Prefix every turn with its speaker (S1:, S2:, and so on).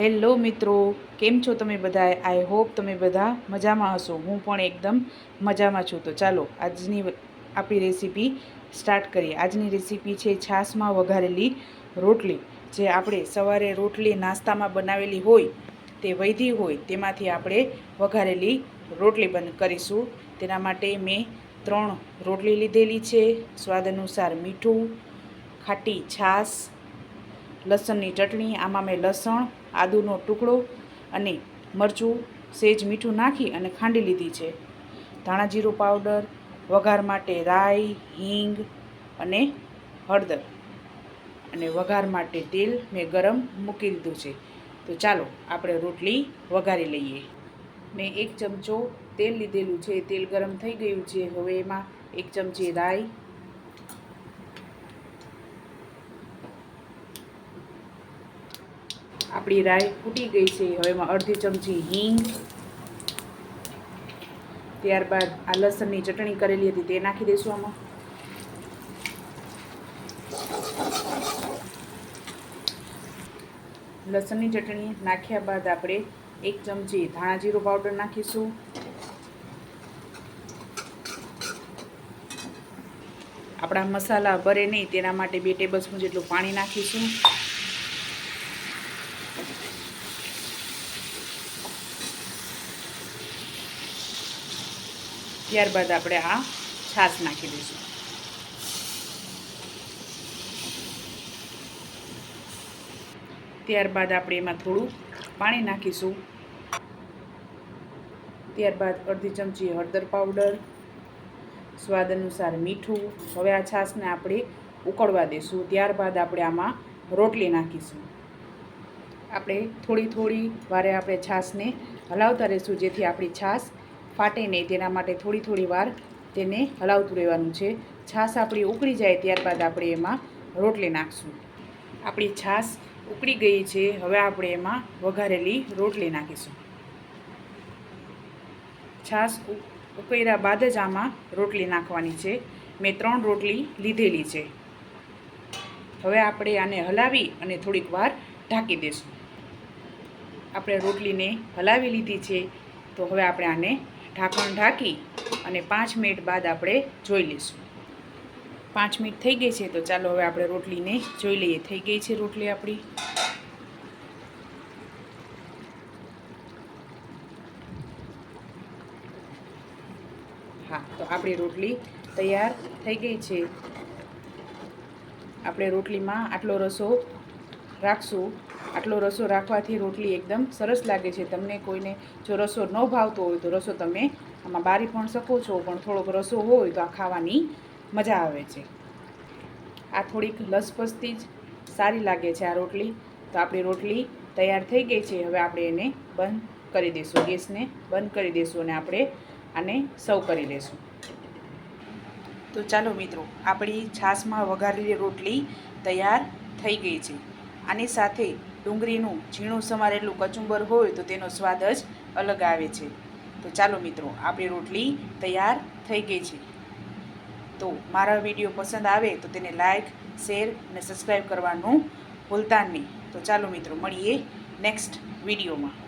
S1: Hello મિત્રો, કેમ છો તમે બધા આઈ હોપ તમે બધા મજામાં હશો. હું પણ એકદમ મજામાં છું. તો ચાલો, આજની આપણી રેસીપી સ્ટાર્ટ કરીએ. આજની રેસીપી છે છાશમાં વઘારેલી રોટલી. જે આપણે સવારે રોટલી નાસ્તામાં બનાવેલી હોય, તે વૈધી હોય, તેમાંથી આપણે વઘારેલી રોટલી બન, કરીશું. તેના માટે મેં ત્રણ રોટલી લીધેલી છે. સ્વાદ અનુસાર મીઠું, ખાટી છાશ લસણની ચટણી, આમાં મેં લસણ, આદુનો ટુકડો અને મરચું, સેજ મીઠું નાખી અને ખાંડી લીધી છે. ધાણા જીરું પાવડર, વઘાર માટે રાઈ, હિંગ અને હળદર. અને વઘાર માટે તેલ મેં ગરમ મૂકી દીધું છે. તો ચાલો, આપણે રોટલી વઘારી લઈએ. મેં એક ચમચો તેલ લીધેલું છે. તેલ ગરમ થઈ ગયું છે. હવે એમાં એક ચમચી રાઈ આપણી રાઈ ફૂટી ગઈ છે. હવે એમાં અડધી ચમચી હિંગ, ત્યારબાદ આ લસણની ચટણી કરેલી હતી, તે નાખી દઈશું આમાં. લસણની ચટણી નાખ્યા બાદ આપણે એક ચમચી ધાણા જીરું પાવડર નાખીશું. આપણા મસાલા ભરે નહીં, તેના માટે બે ટેબલ સ્પૂન જેટલું પાણી નાખીશું. ત્યારબાદ આપણે આ છાશ નાખી દઈશું. ત્યારબાદ આપણે એમાં થોડું પાણી નાખીશું. ત્યારબાદ અડધી ચમચી હળદર પાવડર, સ્વાદ અનુસાર મીઠું. હવે આ છાશને આપણે ઉકળવા દઈશું. ત્યારબાદ આપણે આમાં રોટલી નાખીશું. આપણે થોડી થોડી વારે આપણે છાશને હલાવતા રહીશું, જેથી આપણી છાશ ફાટે નહીં તેના માટે થોડી થોડી વાર તેને હલાવતું રહેવાનું છે. છાશ આપણી ઉકળી જાય ત્યારબાદ આપણે એમાં રોટલી નાખશું. આપણી છાશ ઉકળી ગઈ છે. હવે આપણે એમાં વઘારેલી રોટલી નાખીશું. છાશ ઉકળ્યા બાદ જ આમાં રોટલી નાખવાની છે. મેં ત્રણ રોટલી લીધેલી છે. હવે આપણે આને હલાવી અને થોડીક વાર ઢાંકી દઈશું આપણે રોટલીને હલાવી લીધી છે. તો હવે આપણે આને ઢાંકણ ઢાંકી અને પાંચ મિનિટ બાદ આપણે જોઈ લઈશું. પાંચ મિનિટ થઈ ગઈ છે તો ચાલો હવે આપણે રોટલીને જોઈ લઈએ. થઈ ગઈ છે રોટલી આપણી? હા, તો આપણી રોટલી તૈયાર થઈ ગઈ છે. આપણે રોટલીમાં આટલો રસો રાખશું. આટલો રસો રાખવાથી રોટલી એકદમ સરસ લાગે છે. તમને કોઈને જો રસો ન ભાવતો હોય તો રસો તમે આમાં બારી પણ શકો છો, પણ થોડોક રસો હોય તો આ ખાવાની મજા આવે છે. આ થોડીક લસપસતી જ સારી લાગે છે આ રોટલી. તો આપણી રોટલી તૈયાર થઈ ગઈ છે. હવે આપણે એને બંધ કરી દઈશું ગેસને બંધ કરી દઈશું અને આપણે આને સર્વ કરી લઈશું તો ચાલો મિત્રો, આપણી છાશમાં વઘારેલી રોટલી તૈયાર થઈ ગઈ છે. આની સાથે ડુંગળીનું ઝીણું સમારેલું કચુંબર હોય તો તેનો સ્વાદ જ અલગ આવે છે. તો ચાલો મિત્રો, આપણી રોટલી તૈયાર થઈ ગઈ છે. તો મારા વીડિયો પસંદ આવે તો તેને લાઇક શેર અને સબસ્ક્રાઈબ કરવાનું ભૂલતા નહીં. તો ચાલો મિત્રો, મળીએ નેક્સ્ટ વિડીયોમાં.